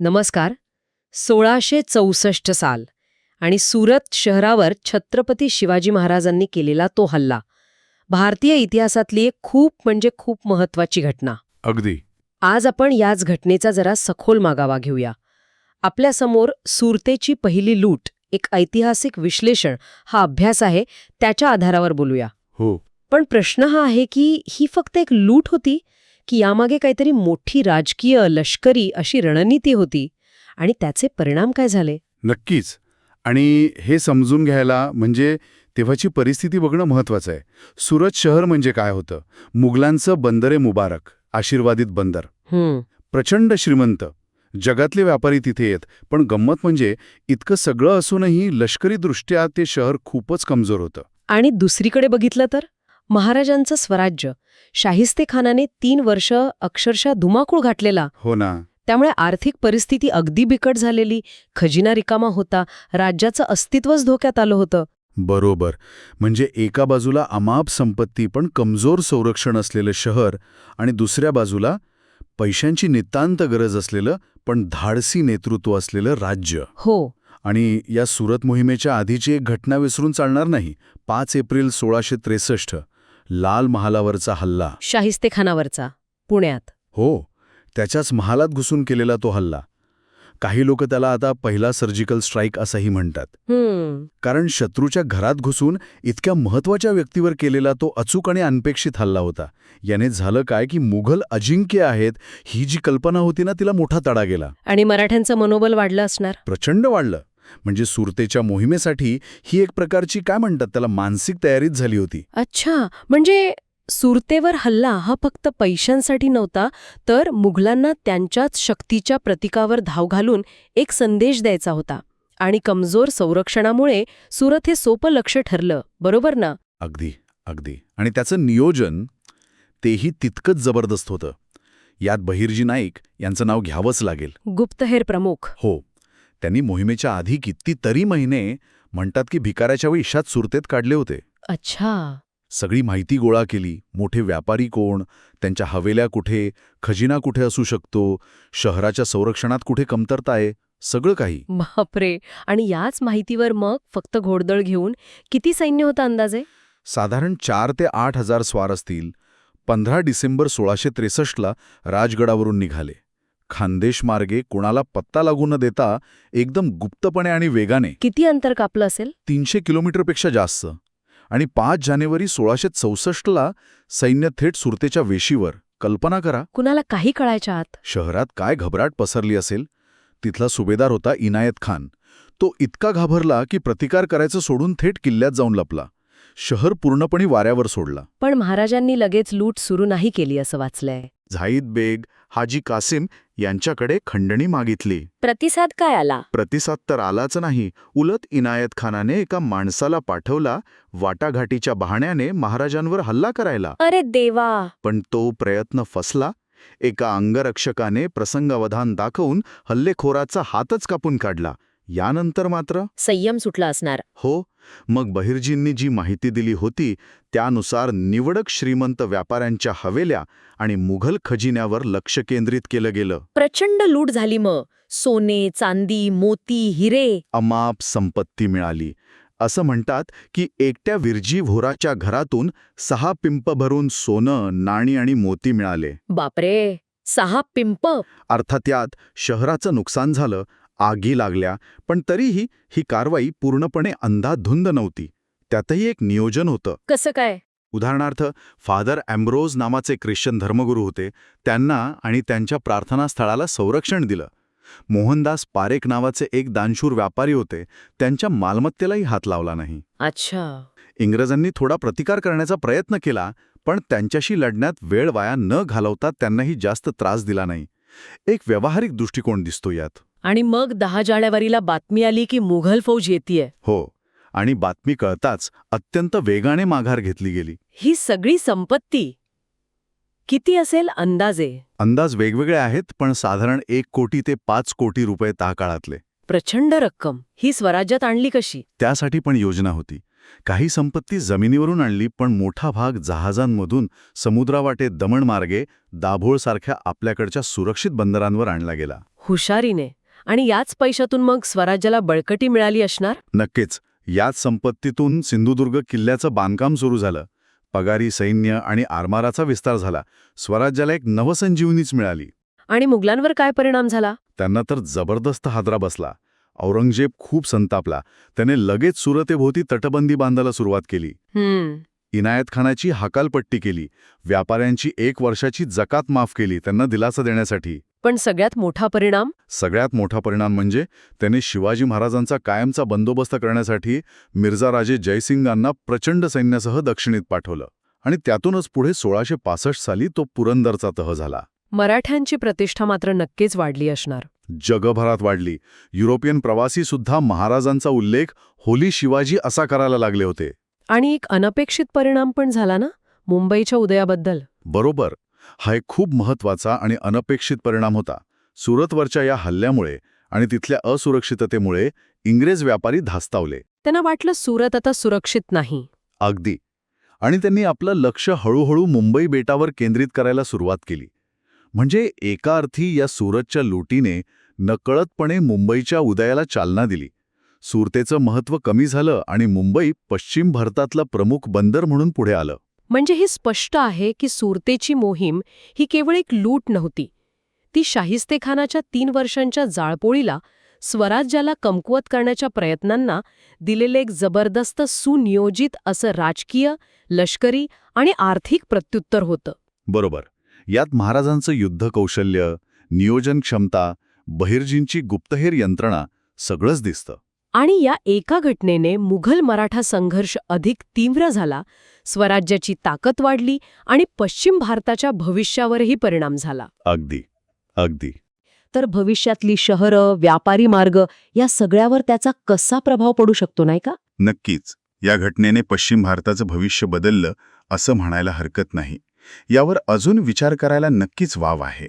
नमस्कार. सोळाशे चौसष्ट साल आणि सुरत शहरावर छत्रपती शिवाजी महाराजांनी केलेला तो हल्ला. भारतीय इतिहासातली एक खूप म्हणजे खूप महत्वाची घटना. अगदी. आज आपण याच घटनेचा जरा सखोल मागावा घेऊया. आपल्यासमोर सुरतेची पहिली लूट एक ऐतिहासिक विश्लेषण हा अभ्यास आहे त्याच्या आधारावर बोलूया. हो. पण प्रश्न हा आहे की ही फक्त एक लूट होती? की यामागे काहीतरी मोठी राजकीय लष्करी अशी रणनीती होती. आणि त्याचे परिणाम काय झाले? नक्कीच. आणि हे समजून घ्यायला म्हणजे तेव्हाची परिस्थिती बघणं महत्वाचं आहे. सुरत शहर म्हणजे काय होतं? मुघलांचं बंदरे मुबारक आशीर्वादित बंदर. हम्म. प्रचंड श्रीमंत. जगातले व्यापारी तिथे येत पण गंमत म्हणजे इतकं सगळं असूनही लष्करीदृष्ट्या ते शहर खूपच कमजोर होतं. आणि दुसरीकडे बघितलं तर? महाराजांचं स्वराज्य. शाहिस्ते खानाने तीन वर्ष अक्षरशः धुमाकूळ घातलेला. हो ना. त्यामुळे आर्थिक परिस्थिती अगदी बिकट झालेली. खजिना रिकामा होता. राज्याचं अस्तित्वच धोक्यात आलं होतं. बरोबर. म्हणजे एका बाजूला अमाप संपत्ती पण कमजोर संरक्षण असलेलं शहर आणि दुसऱ्या बाजूला पैशांची नितांत गरज असलेलं पण धाडसी नेतृत्व असलेलं राज्य. हो. आणि या सुरत मोहिमेच्या आधीची एक घटना विसरून चालणार नाही. पाच एप्रिल सोळाशे त्रेसष्ट. लाल महालावरचा हल्ला. शाहिस्ते खानावरचा पुण्यात. हो त्याच्याच महालात घुसून केलेला तो हल्ला. काही लोक त्याला आता पहिला सर्जिकल स्ट्राईक असंही म्हणतात. कारण शत्रूच्या घरात घुसून इतक्या महत्त्वाच्या व्यक्तीवर केलेला तो अचूक आणि अनपेक्षित हल्ला होता. याने झालं काय की मुघल अजिंक्य आहेत ही जी कल्पना होती ना तिला मोठा तडा गेला. आणि मराठ्यांचं मनोबल वाढलं असणार? प्रचंड वाढलं. म्हणजे सुरतेच्या मोहिमेसाठी ही एक प्रकारची काय म्हणतात त्याला मानसिक तयारीच झाली होती. अच्छा म्हणजे सुरतेवर हल्ला हा फक्त पैशांसाठी नव्हता तर मुघलांना त्यांच्याच शक्तीच्या प्रतीकावर धाव घालून एक संदेश द्यायचा होता आणि कमजोर संरक्षणामुळे सुरत हे सोपं लक्ष ठरलं बरोबर ना? अगदी अगदी. आणि त्याचं नियोजन तेही तितकंच जबरदस्त होतं. यात बहिर्जी नाईक यांचं नाव घ्यावंच लागेल. गुप्तहेर प्रमुख. हो. त्यांनी मोहिमेच्या आधी कितीतरी महिने म्हणतात की भिकाऱ्याच्या वेळी इशात सुरतेत काढले होते. अच्छा. सगळी माहिती गोळा केली. मोठे व्यापारी कोण? त्यांच्या हवेल्या कुठे? खजिना कुठे असू शकतो? शहराच्या संरक्षणात कुठे कमतरता आहे? सगळं काही. बापरे! आणि याच माहितीवर मग फक्त घोडदळ घेऊन किती सैन्य होतं अंदाजे? साधारण चार ते आठ हजार स्वार असतील. पंधरा डिसेंबर सोळाशे त्रेसष्टला राजगडावरून निघाले. खानदेश मार्गे कुणाला पत्ता लागू न देता एकदम गुप्तपणे आणि वेगाने किती अंतर कापलं असेल? तीनशे किलोमीटरपेक्षा जास्त. आणि पाच जानेवारी सोळाशे चौसष्टला सैन्य थेट सुरतेच्या वेशीवर. कल्पना करा. कुणाला काही कळायच्या आत? शहरात काय घबराट पसरली असेल? तिथला सुभेदार होता इनायत खान. तो इतका घाबरला की प्रतिकार करायचं सोडून थेट किल्ल्यात जाऊन लपला. शहर पूर्णपणे वाऱ्यावर सोडला. पण महाराजांनी लगेच लूट सुरू नाही केली असं वाचलंय. झाईद बेग हाजी कासिम यांच्याकडे खंडणी मागितली. प्रतिसाद काय आला? प्रतिसाद तर आलाच नाही. उलट इनायत खानाने एका माणसाला पाठवला वाटाघाटीच्या बहाण्याने महाराजांवर हल्ला करायला. अरे देवा! पण तो प्रयत्न फसला. एका अंगरक्षकाने प्रसंगावधान दाखवून हल्लेखोराचा हातच कापून काढला. यानंतर मात्र? संयम सुटला असणार. हो. मग बहिर्जींनी जी माहिती दिली होती त्यानुसार निवडक श्रीमंत व्यापाऱ्यांच्या हवेल्या आणि मुघल खजिन्यावर लक्ष केंद्रित केलं गेलं. प्रचंड लूट झाली मग. सोने चांदी मोती हिरे. अमाप संपत्ती मिळाली. असं म्हणतात की एकट्या विरजी भोराच्या घरातून सहा पिंप भरून सोनं नाणी आणि मोती मिळाले. बापरे! सहा पिंप! अर्थात यात शहराचं नुकसान झालं आगी लागल्या पण तरीही ही कारवाई पूर्णपणे अंधाधुंद नव्हती. त्यातही एक नियोजन होतं. कसं काय? उदाहरणार्थ फादर अँब्रोज नावाचे ख्रिश्चन धर्मगुरू होते. त्यांना आणि त्यांच्या प्रार्थनास्थळाला संरक्षण दिलं. मोहनदास पारेख नावाचे एक दानशूर व्यापारी होते. त्यांच्या मालमत्तेलाही हात लावला नाही. अच्छा. इंग्रजांनी थोडा प्रतिकार करण्याचा प्रयत्न केला पण त्यांच्याशी लढण्यात वेळ वाया न घालवता त्यांनाही जास्त त्रास दिला नाही. एक व्यावहारिक दृष्टिकोन दिसतो यात. आणि मग दहा जानेवारीला बातमी आली की मुघल फौज येतीये. हो आणि बातमी कळताच अत्यंत वेगाने माघार घेतली गेली. ही सगळी संपत्ती किती असेल अंदाजे? अंदाज वेगवेगळे आहेत पण साधारण एक कोटी ते पाच कोटी रुपये त्या काळातले प्रचंड रक्कम. ही स्वराज्यात आणली कशी? त्यासाठी पण योजना होती. काही संपत्ती जमिनीवरून आणली पण मोठा भाग जहाजांमधून समुद्रावाटे दमणमार्गे दाभोळसारख्या आपल्याकडच्या सुरक्षित बंदरांवर आणला गेला. हुशारीने. आणि याच पैशातून मग स्वराज्याला बळकटी मिळाली असणार? नक्कीच. याच संपत्तीतून सिंधुदुर्ग किल्ल्याचं बांधकाम सुरू झालं. पगारी सैन्य आणि आरमाराचा विस्तार झाला. स्वराज्याला एक नवसंजीवनीच मिळाली. आणि मुघलांवर काय परिणाम झाला? त्यांना तर जबरदस्त हादरा बसला. औरंगजेब खूप संतापला. त्याने लगेच सुरतेभोवती तटबंदी बांधायला सुरुवात केली. इनायत खानाची हकालपट्टी केली. व्यापाऱ्यांची एक वर्षाची जकात माफ केली त्यांना दिलासा देण्यासाठी. पण सगळ्यात मोठा परिणाम? सगळ्यात मोठा परिणाम म्हणजे त्याने शिवाजी महाराजांचा कायमचा बंदोबस्त करण्यासाठी मिर्झा राजे जयसिंगांना प्रचंड सैन्यासह दक्षिणेत पाठवलं. आणि त्यातूनच पुढे सोळाशे पासष्ट साली तो पुरंदरचा तह झाला. मराठ्यांची प्रतिष्ठा मात्र नक्कीच वाढली असणार. जगभरात वाढली. युरोपियन प्रवासी सुद्धा महाराजांचा उल्लेख होली शिवाजी असा करायला लागले होते. आणि एक अनपेक्षित परिणाम पण झाला ना? मुंबईच्या उदयाबद्दल. बरोबर. हा एक खूप महत्त्वाचा आणि अनपेक्षित परिणाम होता. सुरतवरच्या या हल्ल्यामुळे आणि तिथल्या असुरक्षिततेमुळे इंग्रज व्यापारी धास्तावले. त्यांना वाटलं सुरत आता सुरक्षित नाही. अगदी. आणि त्यांनी आपलं लक्ष हळूहळू मुंबई बेटावर केंद्रित करायला सुरुवात केली. म्हणजे एका अर्थी या सुरतच्या लुटीने नकळतपणे मुंबईच्या उदयाला चालना दिली. सुरतेचं महत्त्व कमी झालं आणि मुंबई पश्चिम भारतातलं प्रमुख बंदर म्हणून पुढे आलं. म्हणजे हे स्पष्ट आहे की सुरतेची मोहीम ही केवळ एक लूट नव्हती. ती शाहिस्तेखानाच्या तीन वर्षांच्या जाळपोळीला स्वराज्याला कमकुवत करण्याच्या प्रयत्नांना दिलेले एक जबरदस्त सुनियोजित असं राजकीय लष्करी आणि आर्थिक प्रत्युत्तर होतं. बरोबर. यात महाराजांचं युद्ध कौशल्य नियोजन क्षमता बहिर्जींची गुप्तहेर यंत्रणा सगळंच दिसतं. आणि या एका घटनेने मुघल मराठा संघर्ष अधिक तीव्र झाला स्वराज्याची ताकद वाढली आणि पश्चिम भारताच्या भविष्यावरही परिणाम झाला. अगदी अगदी. तर भविष्यातली शहरं व्यापारी मार्ग या सगळ्यावर त्याचा कसा प्रभाव पडू शकतो नाही का? नक्कीच. या घटनेने पश्चिम भारताचं भविष्य बदललं असं म्हणायला हरकत नाही. यावर अजून विचार करायला नक्कीच वाव आहे.